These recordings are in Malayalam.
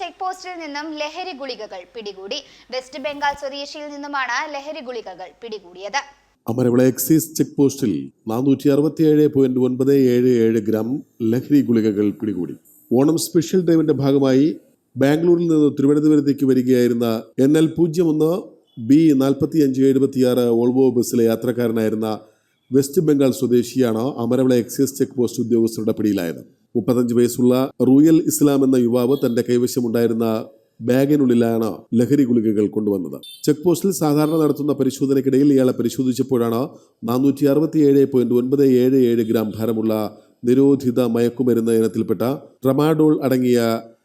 ചെക്ക് പോസ്റ്റിൽ നിന്നും ലഹരി ഗുളികകൾ പിടികൂടി. വെസ്റ്റ് ബംഗാൾ സ്വദേശിയിൽ നിന്നുമാണ് ലഹരി ഗുളികകൾ പിടികൂടിയത്. അമരവിള എക്സൈസ് ചെക്ക് പോസ്റ്റിൽ നാനൂറ്റി അറുപത്തിയേഴ് പോയിന്റ് ഒൻപത് ഏഴ് ഏഴ് ഗ്രാം ലഹരി ഗുളികകൾ പിടികൂടി. ഓണം സ്പെഷ്യൽ ഡ്രൈവിന്റെ ഭാഗമായി ബാംഗ്ലൂരിൽ നിന്ന് തിരുവനന്തപുരത്തേക്ക് വരികയായിരുന്ന എൻ എൽ പൂജ്യം ഒന്ന് ബി നാൽപ്പത്തി അഞ്ച് എഴുപത്തിയാറ് ഓൾവോ ബസ്സിലെ യാത്രക്കാരനായിരുന്ന വെസ്റ്റ് ബംഗാൾ സ്വദേശിയാണ് അമരവിള എക്സൈസ് ചെക്ക് പോസ്റ്റ് ഉദ്യോഗസ്ഥരുടെ പിടിയിലായത്. മുപ്പത്തഞ്ച് വയസ്സുള്ള റൂയൽ ഇസ്ലാം എന്ന യുവാവ് തന്റെ കൈവശമുണ്ടായിരുന്ന ബാഗിനുള്ളിലാണ് ലഹരി ഗുളികകൾ കൊണ്ടുവന്നത്. ചെക്ക് പോസ്റ്റിൽ സാധാരണ നടത്തുന്ന പരിശോധനയ്ക്കിടയിൽ ഇയാളെ പരിശോധിച്ചപ്പോഴാണ് നാനൂറ്റി അറുപത്തിയേഴ് പോയിന്റ് ഒൻപത് ഏഴ് ഏഴ് ഗ്രാം ഭാരമുള്ള നിരോധിത മയക്കുമരുന്ന് ഇനത്തിൽപ്പെട്ട ട്രമാഡോൾ അടങ്ങിയ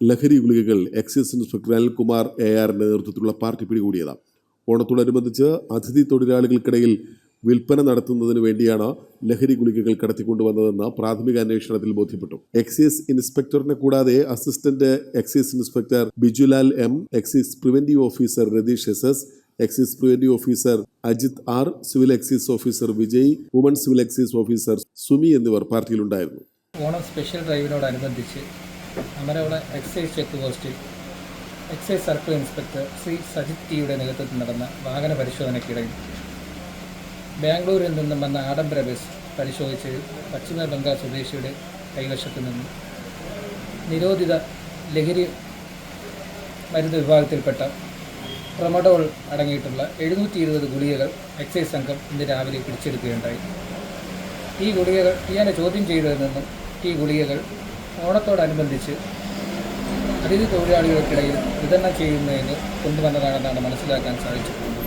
ലഹരി ഗുളികകൾ എക്സൈസ് ഇൻസ്പെക്ടർ അനിൽകുമാർ എ ആറിന്റെ നേതൃത്വത്തിലുള്ള പാർട്ടി പിടികൂടിയത്. ഓണത്തോടനുബന്ധിച്ച് അതിഥി തൊഴിലാളികൾക്കിടയിൽ വിൽപ്പന നടത്തുന്നതിന് വേണ്ടിയാണ് ലഹരി ഗുളികകൾ കടത്തിക്കൊണ്ടുവന്നതെന്ന് പ്രാഥമിക അന്വേഷണത്തിൽ ബോധ്യപ്പെട്ടു. എക്സൈസ് ഇൻസ്പെക്ടറിനെ കൂടാതെ assistant excise inspector Bijulal M excise preventive officer Ratheesh S S excise preventive officer Ajith R civil excise officer Vijay woman civil excise officer Sumi എന്നിവർ പാർട്ടിയിലുണ്ടായിരുന്നു. ഓണം സ്പെഷ്യൽ ഡ്രൈവിനോടനുബന്ധിച്ച് അമരവിടെ എക്സൈസ് ചെക്ക് പോസ്റ്റിൽ excise circle inspector Shri Sajith ടിയുടെ നേതൃത്വത്തിൽ നടന്ന വാഹന പരിശോധനയ്ക്കിടയിൽ ബാംഗ്ലൂരിൽ നിന്നും വന്ന ആഡംബര ബസ് പരിശോധിച്ച് പശ്ചിമ ബംഗാൾ സ്വദേശിയുടെ കൈവശത്തു നിന്നും. നിരോധിത ലഹരി മരുന്ന് വിഭാഗത്തിൽപ്പെട്ട പ്രൊമഡോൾ അടങ്ങിയിട്ടുള്ള എഴുന്നൂറ്റി ഇരുപത് ഗുളികകൾ എക്സൈസ് സംഘം ഇന്ന് രാവിലെ പിടിച്ചെടുക്കുകയുണ്ടായി. ഈ ഗുളികകൾ ഇയാളെ ചോദ്യം ചെയ്തതിൽ നിന്നും ഈ ഗുളികകൾ ഓണത്തോടനുബന്ധിച്ച് അതിഥി തൊഴിലാളികൾക്കിടയിൽ വിതരണം ചെയ്യുന്നതിന് കൊണ്ടുവന്നതാണെന്നാണ് മനസ്സിലാക്കാൻ സാധിച്ചത്.